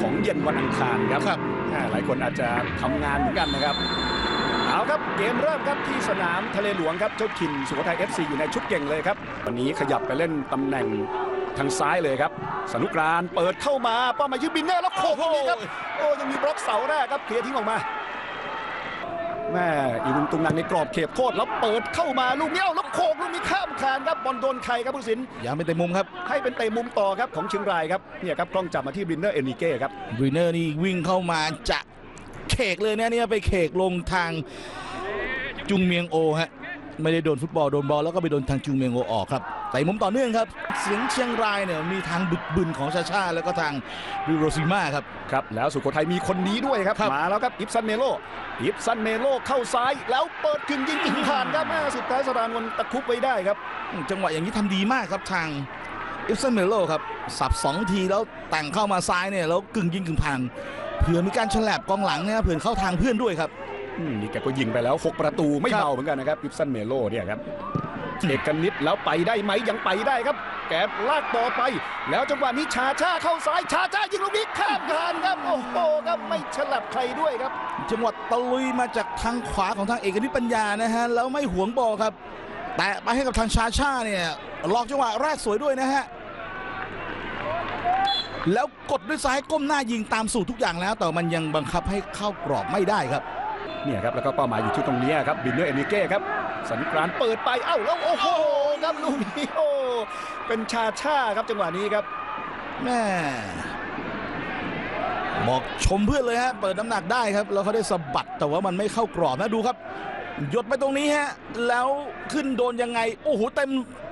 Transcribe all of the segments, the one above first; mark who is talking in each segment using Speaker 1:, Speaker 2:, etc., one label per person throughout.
Speaker 1: ของเย็นวันอังคารครับ
Speaker 2: ครับ
Speaker 1: อ่าหลายคนอาจจะทำงานเหมือนกันนะครับเอาครับเกมเริ่มครับที่สนามทะเลหลวงครับเจ้าถิ่นสุโขทัย FC อยู่ในชุดเก่งเลยครับวันนี้ขยับไปเล่นตำแหน่งทางซ้ายเลยครับ สนุกรานเปิดเข้ามาป้อมมายืมบินเนอร์แล้วโขกตรงนี้ครับโอ้ยังมีบล็อกเสาแรกครับเคลียร์ทิ้งออกมา แม่อีลุงตุงนังในกรอบเขตโทษแล้วเปิดเข้ามาลูกนี้เอาแล้วโขกลูกนี้ข้ามคานครับบอลโดนใครครับผู้สิน
Speaker 2: ยังไม่เต็มมุมครับ
Speaker 1: ให้เป็นเตะมุมต่อครับของเชียงรายครับเนี่ยครับกล้องจับมาที่บรินเนอร์เอนิเก้ครับ
Speaker 2: บรีเนอร์นี่วิ่งเข้ามาจะเขกเลยนะเนี่ยไปเขกลงทางจุงเมียงโอฮะไม่ได้โดนฟุตบอลโดนบอลแล้วก็ไปโดนทางจุงเมียงโอออกครับแต่มุมต่อเนื่องครับ เสียงเชียงรายเนี่ยมีทางบึกบึนของชาชาแล้วก็ทางริโรซิมาครับ
Speaker 1: ครับแล้วสุโขทัยมีคนนี้ด้วยครับ
Speaker 2: ครับ
Speaker 1: มาแล้วครับอิฟซันเมโลอิฟซันเมโลเข้าซ้ายแล้วเปิดกึ่งยิงกึ่งผ่านครับแม่สุดท้ายสรานวนตะครุบไว้ได้ครับ
Speaker 2: อืมจังหวะอย่างนี้ทำดีมากครับทางอิฟซันเมโลครับสับสองทีแล้วแต่งเข้ามาซ้ายเนี่ยแล้วกึ่งยิงกึ่งผ่านเผื่อมีการฉลับกองหลังเนี่ยเผื่อเข้าทางเพื่อนด้วยครับ
Speaker 1: อืมนี่แกก็ยิงไปแล้ว 6 ประตูไม่
Speaker 2: ครับ
Speaker 1: เบาเหมือนกันนะครับอิฟซันเมโลเนี่ยครับ เอกนิดแล้วไปได้ไหมยังไปได้ครับ แกลากต่อไป แล้วจังหวะนี้ชาชาเข้าซ้ายชาชายิงลูกนี้ข้ามคานครับโอ้โหครับไม่ฉลับใครด้วยครับ
Speaker 2: จังหวะตะลุยมาจากทางขวาของทางเอกนิตปัญญานะฮะแล้วไม่หวงบอลครับ แต่ไปให้กับทางชาชาเนี่ยหลอกจังหวะแรกสวยด้วยนะฮะแล้วกดด้วยซ้ายก้มหน้ายิงตามสูตรทุกอย่างแล้ว แต่มันยังบังคับให้เข้ากรอบไม่ได้ครับ
Speaker 1: เนี่ยครับแล้วก็เป้าหมายอยู่ที่ตรงเนี้ยครับบินเนอร์เอนิเก้ครับสันกรานต์เปิดไปเอ้าแล้วโอ้โหครับลูกนี้โอ้เป็นชาชาครับจังหวะนี้ครับ
Speaker 2: แม่บอกชมเพื่อนเลยฮะเปิดน้ำหนักได้ครับ แล้วเขาได้สะบัดแต่ว่ามันไม่เข้ากรอบนะดูครับหยดไปตรงนี้ฮะแล้วขึ้นโดนยังไง โอ้โหเต็ม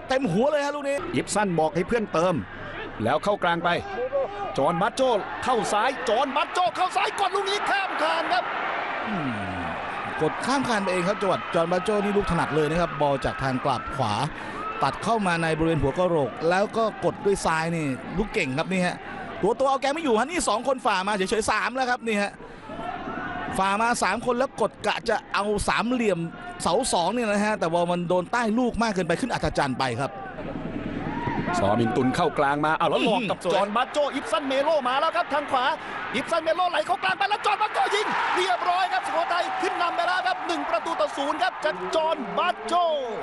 Speaker 2: เต็มหัวเลยฮะลูกนี้
Speaker 1: ยิปสันบอกให้เพื่อนเติม แล้วเข้ากลางไป จอห์นบัตโจเข้าซ้าย จอห์นบัตโจเข้าซ้ายกดลูกนี้ข้ามคานครับ
Speaker 2: อืม กดข้ามคานไปเองครับจังหวัดจอห์นบาโจนี่ลูกถนัดเลยนะครับบอลจากทางกลับขวา ตัดเข้ามาในบริเวณหัวกะโหลก แล้วก็กดด้วยซ้ายนี่ลูกเก่งครับนี่ฮะตัวตัวเอาแกไม่อยู่ฮะนี่สองคนฝ่ามาเฉยๆสามแล้วครับนี่ฮะฝ่ามาสามคนแล้วกดกะจะเอาสามเหลี่ยมเสาสองเนี่ยนะฮะแต่ว่ามันโดนใต้ลูกมากเกินไปขึ้นอัศจรรย์ไปครับ
Speaker 1: ซอมินตุนเข้ากลางมาเอาแล้วหลอกกับ
Speaker 2: สวย
Speaker 1: จอห์นบัตโจอิปสันเมโลมาแล้วครับทางขวาอิปสันเมโลไหลเข้ากลางไปแล้วจอห์นบัตโจยิงเรียบร้อยครับสุโขทัยขึ้นนำไปแล้วครับหนึ่งประตูต่อศูนย์ครับจากจอห์นบัตโจ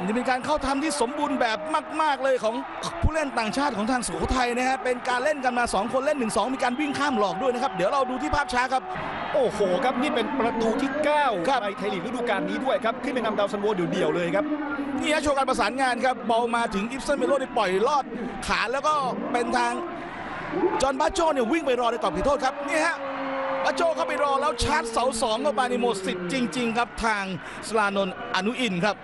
Speaker 2: นี่เป็นการเข้าทำที่สมบูรณ์แบบมาก ๆเลยของผู้เล่นต่างชาติของทางสุโขทัยนะฮะเป็นการเล่นกันมา 2 คนเล่น 1-2 มีการวิ่งข้ามหลอกด้วยนะครับเดี๋ยวเราดูที่ภาพช้าครับ
Speaker 1: โอ้โหครับนี่เป็นประตูที่ 9 ในไทยลีกฤดูกาลนี้ด้วยครับ ขึ้นไปนำดาวซันโวเดี่ยวๆเลยครับ
Speaker 2: นี่ฮะโชว์การประสานงานครับบอลมาถึงอิฟซันเมโลได้ปล่อยลอดขาแล้วก็เป็นทางจอห์นบาโจเนี่ยวิ่งไปรอในกรอบเขตโทษครับนี่ฮะบาโจเข้าไปรอแล้วชาร์จเสาสองเข้าไปในหมดสิทธิ์จริง ๆ ครับทางสลานนท์อนุอินทร์ครับ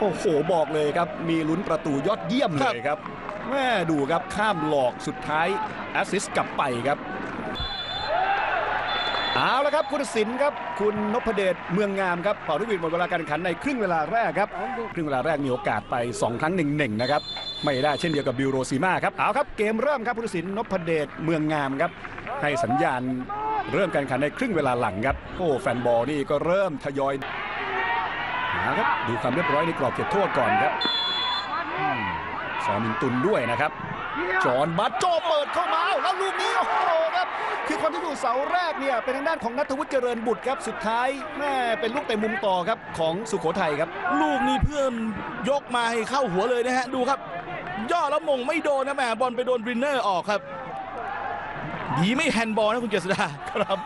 Speaker 1: โอ้โหบอกเลยครับ มีลุ้นประตูยอดเยี่ยมเลยครับแม่ดูครับข้ามหลอกสุดท้ายแอสซิสต์กลับไปครับ เอาละครับคุณศิลป์ครับ คุณนพเดชเมืองงามครับเป่าลูกบิดหมดเวลาการแข่งขันในครึ่งเวลาแรกครับ ครึ่งเวลาแรกมีโอกาสไป 2 ครั้งหนึ่งหนึ่งนะครับ ไม่ได้เช่นเดียวกับบิวโรซีมาครับเอาครับเกมเริ่มครับคุณศิลป์นพเดชเมืองงามครับ ให้สัญญาณเริ่มการแข่งขันในครึ่งเวลาหลังครับโอ้แฟนบอลนี่ก็เริ่มทยอยนะครับดูความเรียบร้อยในกรอบเขตโทษก่อนครับอืมสอมินตุนด้วยนะครับจอห์นบัตโจเปิดเข้ามาแล้วลูกนี้โอ้โห ครับคือคนที่อยู่เสาแรกเนี่ยเป็นทางด้านของนัทวุฒิเจริญบุตรครับสุดท้ายแม่เป็นลูกเตะมุมต่อครับของสุโขทัยครับ
Speaker 2: ลูกนี้เพื่อนยกมาให้เข้าหัวเลยนะฮะดูครับ ย่อแล้วมงไม่โดนนะแหมบอลไปโดนบรินเนอร์ออกครับดีไม่แฮนด์บอลนะคุณเจษดา
Speaker 1: ครับ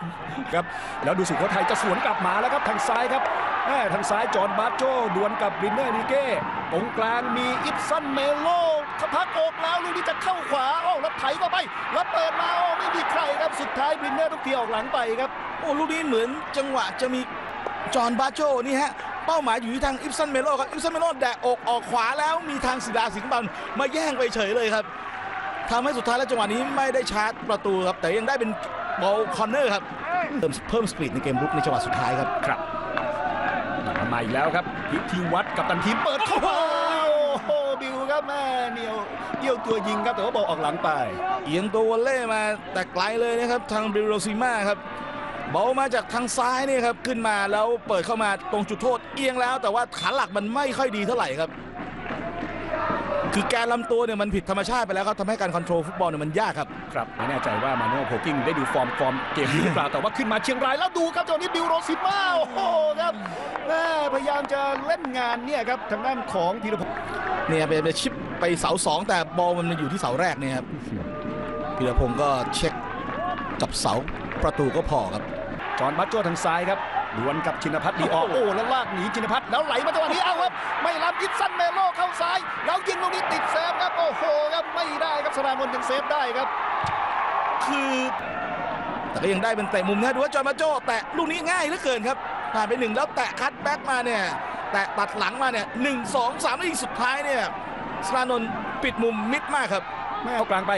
Speaker 1: ครับ แล้วดูสุโขทัยจะสวนกลับมาแล้วครับทางซ้ายครับแม่ทางซ้ายจอห์นบัตโจดวลกับรินเนอร์นิเก้ตรงกลางมีอิปซันเมโล เขาพักอกแล้วลูกนี้จะเข้าขวาโอ้แล้วไถเข้าไปแล้วเปิดมาโอ้ไม่มีใครครับสุดท้ายรินเนอร์ต้องเกี่ยวออกหลังไปครับ
Speaker 2: โอ้ลูกนี้เหมือนจังหวะจะมีจอห์นบาโจนี่ฮะเป้าหมายอยู่ที่ทางอิฟซันเมโลครับอิฟซันเมโลแดกอกออกขวาแล้วมีทางศิดาสิงห์บันมาแย่งไปเฉยเลยครับทำให้สุดท้ายแล้วจังหวะนี้ไม่ได้ชาร์จประตูครับแต่ยังได้เป็นบอลคอร์เนอร์ครับเพิ่มเพิ่มสปีดในเกมรุกในจังหวะสุดท้ายครับ
Speaker 1: ครับมาอีกแล้วครับพิธีวัดกับตันทีมเปิดเข้ามาโอ้โหบิว ครับแม่เหนียวเกี่ยวตัวยิงครับแต่ว่าบอลออกหลังไป
Speaker 2: เอียงตัววอลเล่มาแต่ไกลเลยนะครับทางบริโรซิมาครับบอลมาจากทางซ้ายนี่ครับขึ้นมาแล้วเปิดเข้ามาตรงจุดโทษเอียงแล้ว แต่ว่าขาหลักมันไม่ค่อยดีเท่าไหร่ครับ คือแกนลำตัวเนี่ยมันผิดธรรมชาติไปแล้วครับทำให้การคอนโทรลฟุตบอลเนี่ยมันยากครับ
Speaker 1: ครับไม่แน่ใจว่ามาโน่โพกิ้งได้ดูฟอร์มฟอร์มเกมนี้หรือเปล่าแต่ว่าขึ้นมาเชียงรายแล้วดูครับจังหวะนี้บิวโรซิมาโอ้โหครับแม่พยายามจะเล่นงานเนี่ยครับทางด้านของพีรพงศ์
Speaker 2: เนี่ยเป็นไปชิปไปเสาสองแต่บอลมันมาอยู่ที่เสาแรกเนี่ยครับพีรพงศ์ก็เช็คกับเสาประตูก็พอครับ
Speaker 1: จอห์นบัตโจทางซ้ายครับดวลกับชินพัฒน์ดีออกโอ้แล้วลากหนีชินพัฒน์แล้วไหลมาจังหวะนี้เอาครับ ไม่รับอิฟซันเมโลเข้าซ้าย แล้วยิงลูกนี้ติดเซฟครับโอ้โหครับไม่ได้ครับสรานนท์ยังเซฟได้ครับ
Speaker 2: คือแต่ก็ยังได้เป็นเตะมุมนะดูว่าจอห์นมาโจ้แตะลูกนี้ง่ายเหลือเกินครับผ่านไปหนึ่งแล้วแตะคัดแบ็กมาเนี่ย แตะตัดหลังมาเนี่ยหนึ่งสองสามแล้วยิงสุดท้ายเนี่ยสรานนท์ปิดมุมมิดมากครับ
Speaker 1: แม่เอากลางไป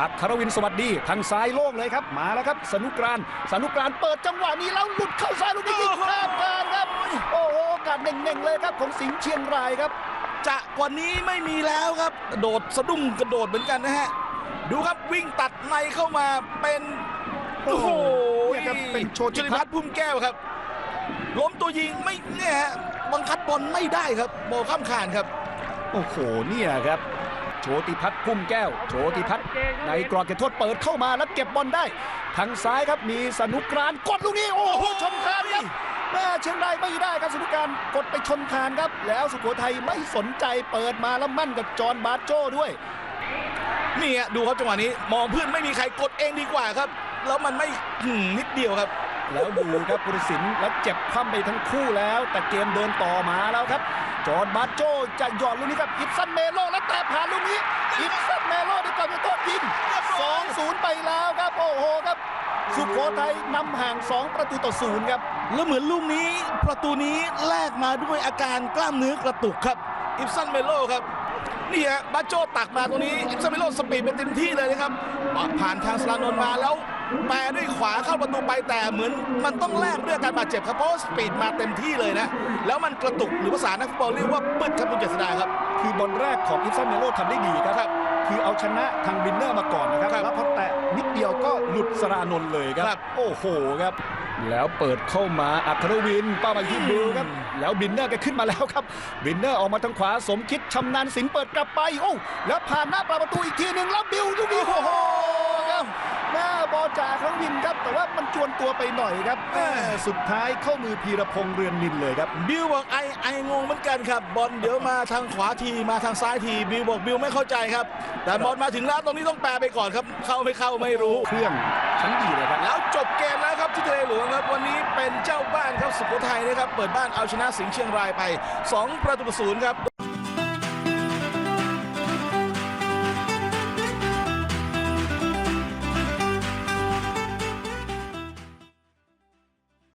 Speaker 1: อัครวินสวัสดีทางซ้ายโล่งเลยครับ มาแล้วครับ สนุกรานสนุกรานเปิดจังหวะนี้แล้วหลุดเข้าซ้ายลูกนี้ยิงข้ามคานครับ โอ้โหโอกาสเน่งๆเลยครับของสิงห์เชียงรายครับ
Speaker 2: จะกว่านี้ไม่มีแล้วครับ โดดสะดุ้งกระโดดเหมือนกันนะฮะ ดูครับวิ่งตัดในเข้ามาเป็นโอ้โห
Speaker 1: เนี่ยครับเป็นโชติ
Speaker 2: จุลิ
Speaker 1: พั
Speaker 2: พั
Speaker 1: ฒ
Speaker 2: ฒ
Speaker 1: น์
Speaker 2: น์พุ่มแก้วครับล้มตัวยิงไม่เนี่ยฮะ บังคับบอลไม่ได้ครับบอลข้ามคานครับ
Speaker 1: โอ้โหเนี่ยครับ โชติพัฒน์พุ่มแก้ว โชติพัฒน์ในกรอบเขตโทษเปิดเข้ามาแล้วเก็บบอลได้ ทางซ้ายครับมีสนุกรานกดลูกนี้โอ้โหชนคานครับแม่เชียงรายไม่ได้ครับสนุกรานกดไปชนคานครับ แล้วสุโขทัยไม่สนใจเปิดมาแล้วมั่นกับจอห์นบาร์โจ้ด้วย
Speaker 2: นี่ฮะดูครับจังหวะนี้มองเพื่อนไม่มีใครกดเองดีกว่าครับ แล้วมันไม่หืมนิดเดียวครับ
Speaker 1: แล้วดูครับพุทธศิลป์แล้วเจ็บคว่ำไปทั้งคู่แล้ว แต่เกมเดินต่อมาแล้วครับ จอร์นบาโจจะหยอดลูกนี้ครับอิฟซันเมโลแล้วแต่ผ่านลูกนี้อิฟซันเมโลได้ก่อนจะโทษยิง2-0 ไปแล้วครับโอ้โหครับ สุโขทัยนำห่าง 2 ประตูต่อศูนย์ครับ
Speaker 2: แล้วเหมือนลูกนี้ประตูนี้แลกมาด้วยอาการกล้ามเนื้อกระตุกครับอิฟซันเมโลครับนี่ฮะบาโจตักมาตรงนี้อิฟซันเมโลสปีดเป็นเต็มที่เลยนะครับผ่านทางสลานนมาแล้ว แปรด้วยขวาเข้าประตูไปแต่เหมือนมันต้องแลกด้วยอาการบาดเจ็บครับเพราะว่าสปีดมาเต็มที่เลยนะ แล้วมันกระตุกหรือภาษานักฟุตบอลเรียกว่าปึ๊ดครับคุณเจษดาครับ
Speaker 1: คือบอลแรกของอิฟซันเมโลทำได้ดีครับ คือเอาชนะทางบินเนอร์มาก่อนนะครับ
Speaker 2: ครับ
Speaker 1: แล้วพอแตะนิดเดียวก็หลุดสรานนท์เลยค
Speaker 2: ครั
Speaker 1: รับ
Speaker 2: บ
Speaker 1: โอ้โหครับแล้วเปิดเข้ามาอัครวินเป้ามาที่บิลครับ แล้วบินเนอร์ก็ขึ้นมาแล้วครับ บินเนอร์ออกมาทางขวาสมคิดชำนาญศิลป์เปิดกลับไป โอ้แล้วผ่านหน้าปลายประตูอีกทีหนึ่งแล้วบิลลูกนี้โอ้โหครั บหน้าบอลจากอัครวินครับ แต่ว่ามันจวนตัวไปหน่อยครับแม่สุดท้ายเข้ามือพีรพงษ์เรือนนินเลยครับ
Speaker 2: บิวบอกไอไองงเหมือนกันครับ บอลเดี๋ยวมาทางขวาทีมาทางซ้ายที บิวบอกบิวไม่เข้าใจครับ แต่บอลมาถึงแล้วตรงนี้ต้องแปลไปก่อนครับ เข้าไม่เข้าไม่รู้
Speaker 1: เครื่องชั้นดีเลยครับ
Speaker 2: แล้วจบเกมแล้วครับที่ทะเลหลวงครับ วันนี้เป็นเจ้าบ้านครับสุโขทัยนะครับ เปิดบ้านเอาชนะสิงห์เชียงรายไป 2 ประตูต่อศูนย์ครับ